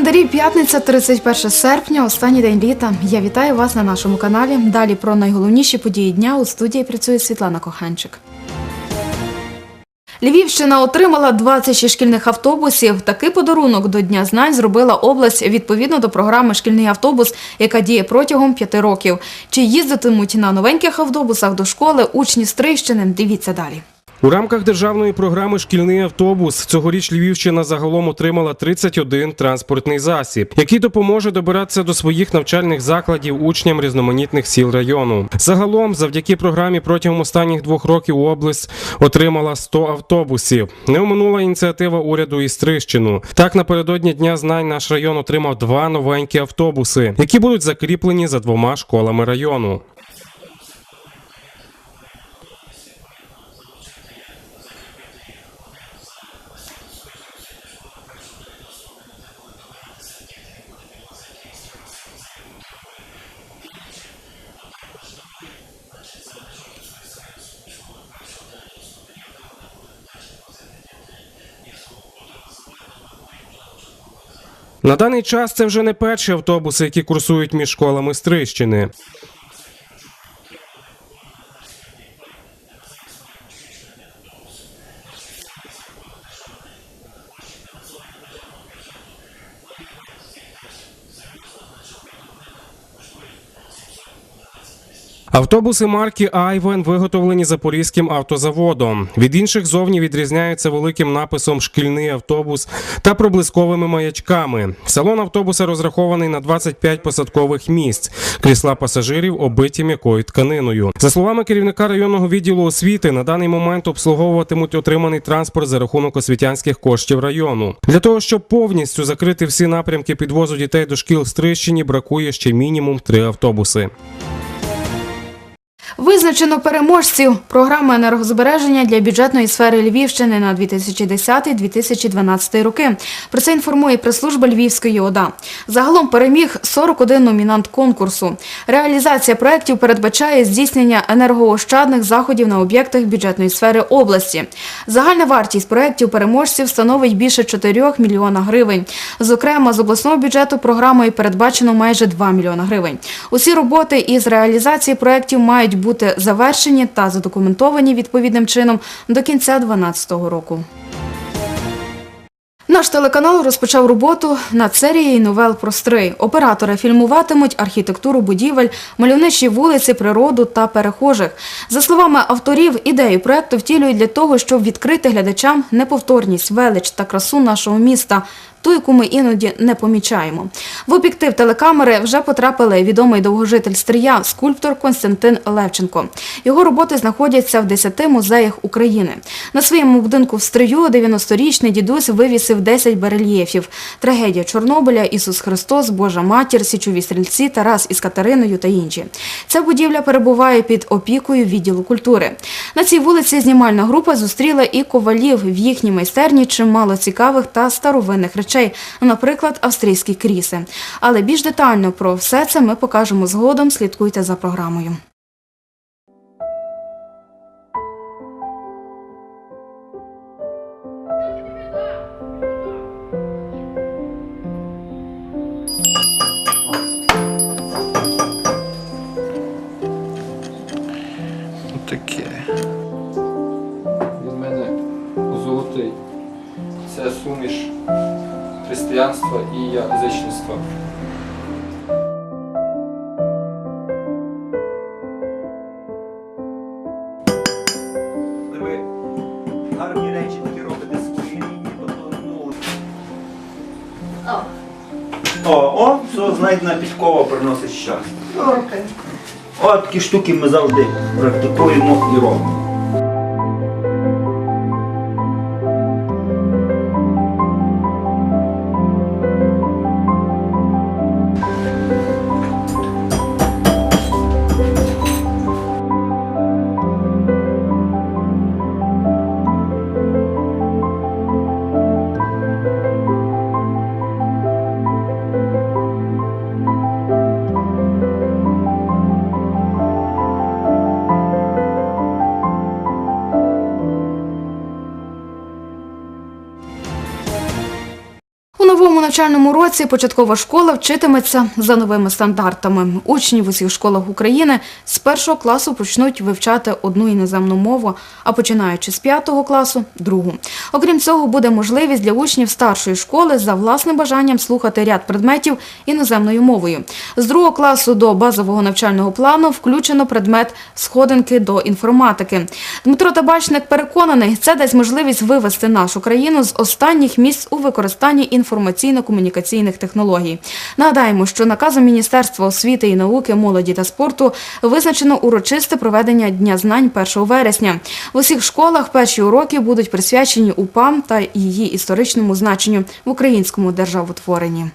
календарі п'ятниця, 31 серпня, останній день літа. Я вітаю вас на нашому каналі. Далі про найголовніші події дня у студії працює Світлана Коханчик. Львівщина отримала 26 шкільних автобусів. Такий подарунок до Дня знань зробила область відповідно до програми Шкільний автобус, яка діє протягом п'яти років. Чи їздитимуть на новеньких автобусах до школи учні з Трищини? Дивіться далі. У рамках державної програми Шкільний автобус цьогоріч Львівщина загалом отримала 31 транспортний засіб, який допоможе добиратися до своїх навчальних закладів учням різноманітних сіл району. Загалом, завдяки програмі протягом останніх двох років область отримала 100 автобусів. Не оминула ініціатива уряду із Трищину. Так, напередодні дня знань наш район отримав два новенькі автобуси, які будуть закріплені за двома школами району. На даний час це вже не перші автобуси, які курсують між школами Стрищини. Автобуси марки Айвен виготовлені Запорізьким автозаводом. Від інших зовні відрізняються великим написом Шкільний автобус та проблисковими маячками. Салон автобуса розрахований на 25 посадкових місць. Крісла пасажирів обиті м'якою тканиною. За словами керівника районного відділу освіти, на даний момент обслуговуватимуть отриманий транспорт за рахунок освітянських коштів району. Для того щоб повністю закрити всі напрямки підвозу дітей до шкіл в Стрищині, бракує ще мінімум три автобуси. Визначено переможців програми енергозбереження для бюджетної сфери Львівщини на 2010-2012 роки. Про це інформує прес-служба Львівської ОДА. Загалом переміг 41 номінант конкурсу. Реалізація проєктів передбачає здійснення енергоощадних заходів на об'єктах бюджетної сфери області. Загальна вартість проєктів переможців становить більше 4 мільйона гривень. Зокрема, з обласного бюджету програмою передбачено майже 2 мільйона гривень. Усі роботи із реалізації проєктів мають бути завершені та задокументовані відповідним чином до кінця 2012 року. Наш телеканал розпочав роботу над серією новел про стрий. Оператори фільмуватимуть архітектуру будівель, мальовничі вулиці, природу та перехожих. За словами авторів, ідею проекту втілюють для того, щоб відкрити глядачам неповторність, велич та красу нашого міста. Ту, яку ми іноді не помічаємо. В об'єктив телекамери вже потрапили відомий довгожитель Стрия, скульптор Константин Левченко. Його роботи знаходяться в 10 музеях України. На своєму будинку в Стрию 90-річний дідусь вивісив 10 барельєфів. Трагедія Чорнобиля, Ісус Христос, Божа Матір, Січові стрільці, Тарас із Катериною та інші. Ця будівля перебуває під опікою відділу культури. На цій вулиці знімальна група зустріла і ковалів в їхній майстерні чимало цікавих та старовинних речей, наприклад, австрійські кріси. Але більш детально про все це ми покажемо згодом. Слідкуйте за програмою. Таке. Від мене золотий. Це суміш християнства і язичництва. Ви гарні речі робите свої лінії, ну. О, о, все, знайдена підкова приносить щастя. От такі штуки ми завжди практикуємо і робимо. Навчальному році початкова школа вчитиметься за новими стандартами. Учні в усіх школах України з першого класу почнуть вивчати одну іноземну мову, а починаючи з п'ятого класу другу. Окрім цього, буде можливість для учнів старшої школи за власним бажанням слухати ряд предметів іноземною мовою. З другого класу до базового навчального плану включено предмет сходинки до інформатики. Дмитро Табачник переконаний, це дасть можливість вивести нашу країну з останніх місць у використанні інформаційно-комунікаційних технологій. Нагадаємо, що наказом Міністерства освіти і науки, молоді та спорту визначено урочисте проведення Дня знань 1 вересня. В усіх школах перші уроки будуть присвячені УПАМ та її історичному значенню в українському державотворенні.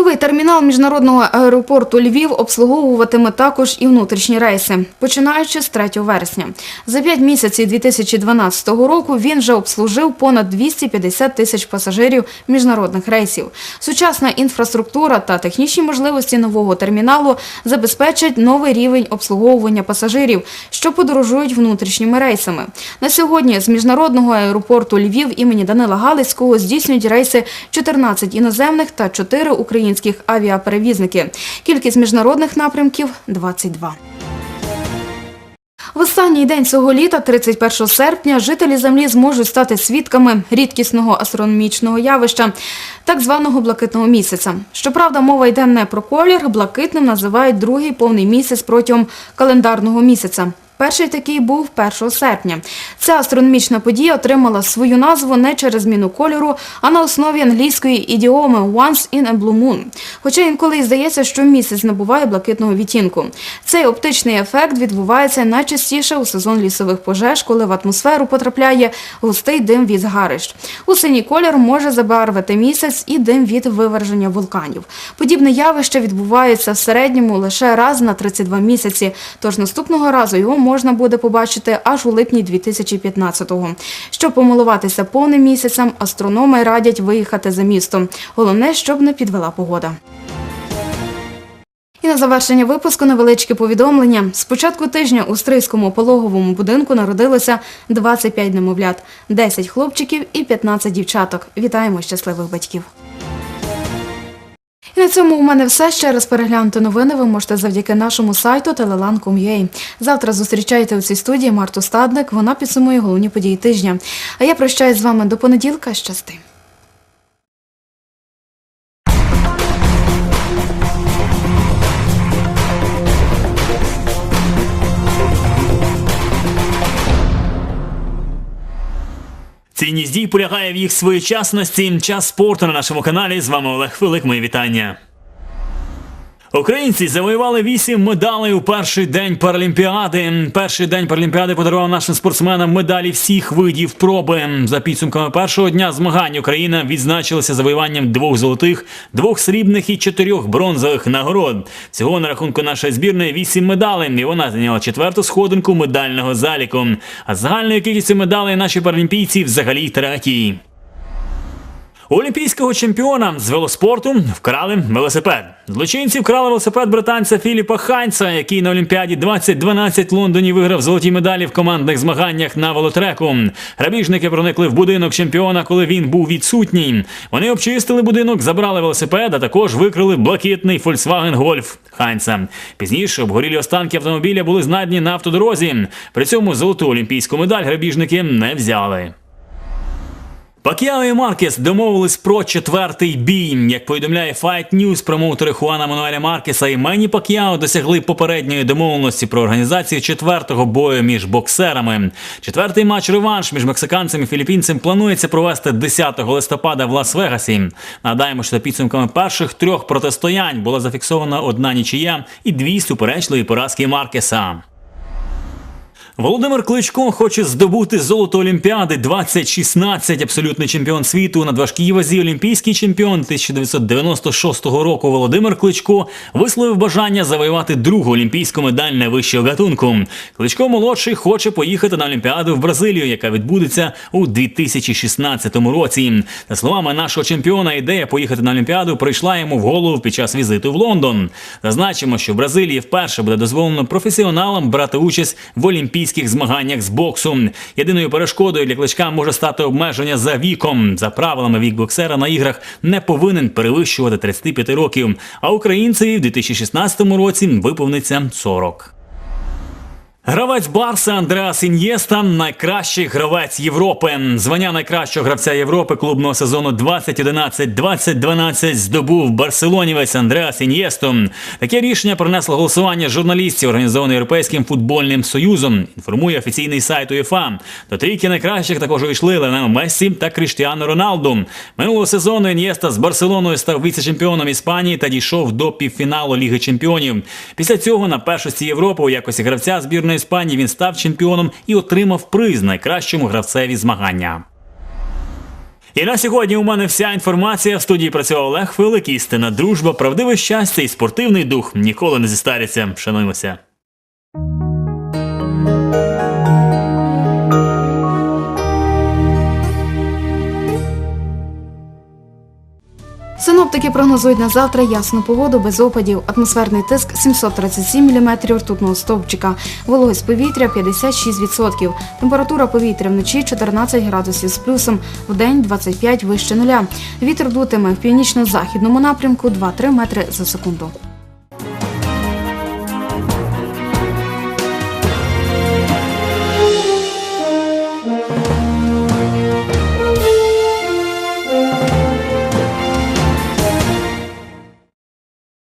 Новий термінал міжнародного аеропорту Львів обслуговуватиме також і внутрішні рейси, починаючи з 3 вересня. За 5 місяців 2012 року він вже обслужив понад 250 тисяч пасажирів міжнародних рейсів. Сучасна інфраструктура та технічні можливості нового терміналу забезпечать новий рівень обслуговування пасажирів, що подорожують внутрішніми рейсами. На сьогодні з міжнародного аеропорту Львів імені Данила Галицького здійснюють рейси 14 іноземних та 4 українських авіаперевізники. Кількість міжнародних напрямків 22. В останній день цього літа, 31 серпня, жителі Землі зможуть стати свідками рідкісного астрономічного явища, так званого блакитного місяця. Щоправда, мова йде не про колір, блакитним називають другий повний місяць протягом календарного місяця. Перший такий був 1 серпня. Ця астрономічна подія отримала свою назву не через зміну кольору, а на основі англійської ідіоми «once in a blue moon». Хоча інколи й здається, що місяць набуває блакитного відтінку. Цей оптичний ефект відбувається найчастіше у сезон лісових пожеж, коли в атмосферу потрапляє густий дим від згарищ. У синій колір може забарвити місяць і дим від виверження вулканів. Подібне явище відбувається в середньому лише раз на 32 місяці, тож наступного разу його можна буде побачити аж у липні 2015-го. Щоб помилуватися повним місяцем, астрономи радять виїхати за місто. Головне, щоб не підвела погода. І на завершення випуску невеличке повідомлення. З початку тижня у Стрийському пологовому будинку народилося 25 немовлят, 10 хлопчиків і 15 дівчаток. Вітаємо щасливих батьків. На цьому у мене все. Ще раз переглянути новини ви можете завдяки нашому сайту telelan.com.ua. Завтра зустрічайте у цій студії Марту Стадник. Вона підсумує головні події тижня. А я прощаюсь з вами до понеділка. Щасти. Цінність дій полягає в їх своєчасності. Час спорту на нашому каналі. З вами Олег Филик. Мої вітання. Українці завоювали вісім медалей у перший день Паралімпіади. Перший день Паралімпіади подарував нашим спортсменам медалі всіх видів проби. За підсумками першого дня змагань Україна відзначилася завоюванням двох золотих, двох срібних і чотирьох бронзових нагород. Всього на рахунку нашої збірної вісім медалей, і вона зайняла четверту сходинку медального заліку. А загальною кількістю медалей наші паралімпійці взагалі третій. Олімпійського чемпіона з велоспорту вкрали велосипед. Злочинці вкрали велосипед британця Філіпа Хайнца, який на Олімпіаді 2012 в Лондоні виграв золоті медалі в командних змаганнях на велотреку. Грабіжники проникли в будинок чемпіона, коли він був відсутній. Вони обчистили будинок, забрали велосипед, а також викрили блакитний Volkswagen Golf Хайнца. Пізніше обгорілі останки автомобіля були знайдені на автодорозі. При цьому золоту олімпійську медаль грабіжники не взяли. Пакіао і Маркес домовились про четвертий бій. Як повідомляє Fight News, промоутери Хуана Мануеля Маркеса і Мені Пакіао досягли попередньої домовленості про організацію четвертого бою між боксерами. Четвертий матч реванш між мексиканцем і філіппінцем планується провести 10 листопада в Лас-Вегасі. Нагадаємо, що за підсумками перших трьох протистоянь була зафіксована одна нічия і дві суперечливі поразки Маркеса. Володимир Кличко хоче здобути золото Олімпіади 2016. Абсолютний чемпіон світу на важкій вазі, олімпійський чемпіон 1996 року. Володимир Кличко висловив бажання завоювати другу олімпійську медаль найвищого гатунку. Кличко молодший хоче поїхати на Олімпіаду в Бразилію, яка відбудеться у 2016 році. За словами нашого чемпіона, ідея поїхати на Олімпіаду прийшла йому в голову під час візиту в Лондон. Зазначимо, що в Бразилії вперше буде дозволено професіоналам брати участь в олімпійській всеукраїнських змаганнях з боксу. Єдиною перешкодою для кличка може стати обмеження за віком. За правилами вік боксера на іграх не повинен перевищувати 35 років. А українцеві в 2016 році виповниться 40. Гравець Барса Андреас Ін'єста – найкращий гравець Європи. Звання найкращого гравця Європи клубного сезону 2011-2012 здобув барселонівець Андреас Ін'єсто. Таке рішення принесло голосування журналістів, організоване Європейським футбольним союзом. Інформує офіційний сайт УЄФА. До трійки найкращих також увійшли Леонел Мессі та Кріштіану Роналду. Минулого сезону Ін'єста з Барселоною став віце-чемпіоном Іспанії та дійшов до півфіналу Ліги Чемпіонів. Після цього на першості Європи у якості гравця збірної Іспанії він став чемпіоном і отримав приз найкращому гравцеві змагання. І на сьогодні у мене вся інформація. В студії працював Олег Филик. Істина, дружба, правдиве щастя і спортивний дух ніколи не зістаряться. Шануємося. Синоптики прогнозують на завтра ясну погоду без опадів. Атмосферний тиск 737 мм ртутного стовпчика. Вологість повітря 56%. Температура повітря вночі 14 градусів з плюсом, в день 25 вище нуля. Вітер дутиме в північно-західному напрямку 2-3 метри за секунду.